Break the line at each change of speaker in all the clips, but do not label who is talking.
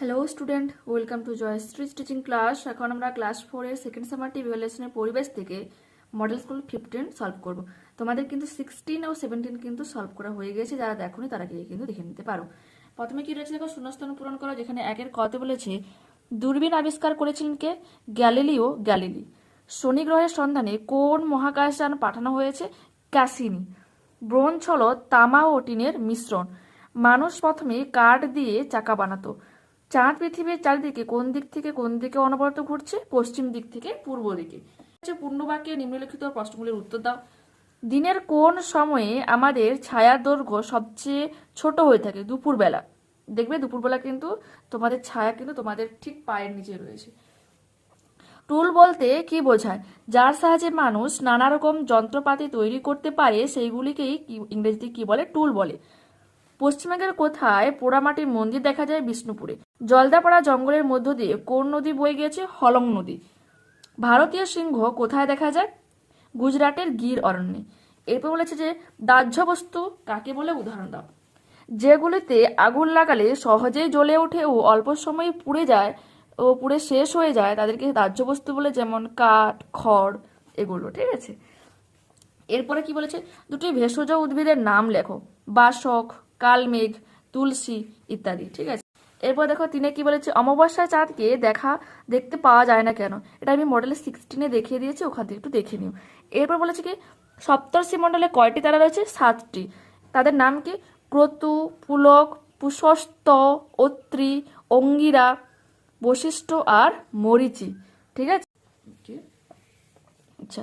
Hello student welcome to Jayashree teaching class এখন আমরা class ফোরের সেকেন্ড সামারটি ইভ্যালুয়েশনের পরিবেশ থেকে মডেল স্কুল ফিফটিন সলভ করব। তোমাদের কিন্তু সিক্সটিন ও সেভেন্টিন কিন্তু সলভ করা হয়ে গেছে। যারা দেখোনি, তারা গিয়ে কিন্তু দেখে নিতে পারো। প্রথমে কি রয়েছে? দেখো, শূন্যস্থান পূরণ করো, যেখানে একের কতে বলেছে? দূরবীন আবিষ্কার করেছিলেন কে? Galileo Galilei. শনি গ্রহের সন্ধানে কোন মহাকাশযান পাঠানো হয়েছে? ক্যাসিনি। ব্রোঞ্জ হলো তামা ও টিনের মিশ্রণ। মানুষ প্রথমে কাঠ দিয়ে চাকা বানাতো। চাঁদ পৃথিবীর চারিদিকে কোন দিক থেকে কোন দিকে অনবরত ঘুরছে? পশ্চিম দিক থেকে পূর্ব দিকে। পূর্ণবাক্যে নিম্নলিখিত প্রশ্নগুলির উত্তর দাও। দিনের কোন সময়ে আমাদের ছায়ার দৈর্ঘ্য সবচেয়ে ছোট হয়ে থাকে? দুপুরবেলা। দেখবে দুপুরবেলা কিন্তু তোমাদের ছায়া কিন্তু তোমাদের ঠিক পায়ের নিচে রয়েছে। টুল বলতে কি বোঝায়? যার সাহায্যে মানুষ নানা রকম যন্ত্রপাতি তৈরি করতে পারে, সেইগুলিকেই ইংরেজিতে কি বলে? টুল বলে। পশ্চিমবঙ্গের কোথায় পোড়ামাটির মন্দির দেখা যায় বিষ্ণুপুরে? জলদাপাড়া জঙ্গলের মধ্য দিয়ে কোন নদী বয়ে গিয়েছে? হলং নদী। ভারতীয় সিংহ কোথায় দেখা যায়? গুজরাটের গির অরণ্যে। এরপর বলেছে যে, দাহ্য বস্তু কাকে বলে? উদাহরণ দাও। যেগুলিতে আগুন লাগালে সহজেই জ্বলে ওঠে ও অল্প সময়ে পুড়ে যায় ও পুড়ে শেষ হয়ে যায়, তাদেরকে দাহ্য বস্তু বলে যেমন কাঠ, খড় এগুলো, ঠিক আছে? এরপরে কি বলেছে? দুটি ভেষজ উদ্ভিদের নাম লেখো। বাসক কালমেঘ তুলসী ইত্যাদি ঠিক আছে? এরপর দেখো তিনি কি বলেছে অমাবস্যায় চাঁদকে দেখা দেখতে পাওয়া যায় না কেন? এটা আমি মডেলে সিক্সটিনে দেখিয়ে দিয়েছি ওখান থেকে একটু দেখে নিও। এরপর বলেছে কি সপ্তর্ষি মণ্ডলে কয়টি তারা রয়েছে? সাতটি। তাদের নাম কি? ক্রতু পুলক পুষস্ত অত্রি অঙ্গিরা বশিষ্ঠ আর মরিচি ঠিক আছে? আচ্ছা।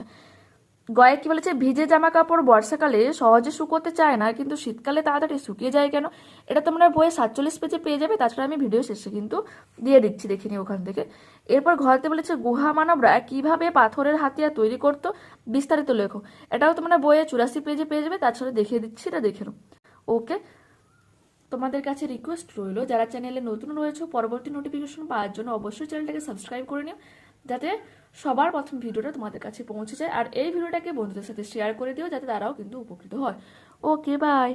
গয়ে কি বলেছে, ভিজে জামা কাপড় বর্ষাকালে সহজে শুকোতে চায় না, কিন্তু শীতকালে তাড়াতাড়ি শুকিয়ে যায় কেন? এটা তোমরা বইয়ে সাতচল্লিশ পেজে পেয়ে যাবে, তাছাড়া আমি ভিডিও শেষে কিন্তু দিয়ে দিচ্ছি, দেখে ওখান থেকে। এরপর ঘরতে বলেছে, গুহা মানবরা কীভাবে পাথরের হাতিয়ার তৈরি করতো? বিস্তারিত লেখো। এটাও তোমরা বইয়ে চুরাশি পেজে পেয়ে যাবে, তাছাড়া দেখিয়ে দিচ্ছি, এটা দেখে নাও। ওকে। তোমাদের কাছে রিকোয়েস্ট রইল, যারা চ্যানেলে নতুন রয়েছে, পরবর্তী নোটিফিকেশন পাওয়ার জন্য অবশ্যই চ্যানেলটাকে সাবস্ক্রাইব করে নিও। যাতে সবার প্রথম ভিডিওটা তোমাদের কাছে পৌঁছে যায়। আর এই ভিডিওটাকে বন্ধুদের সাথে শেয়ার করে দিও, যাতে তারাও কিন্তু উপকৃত হয়। Okay bye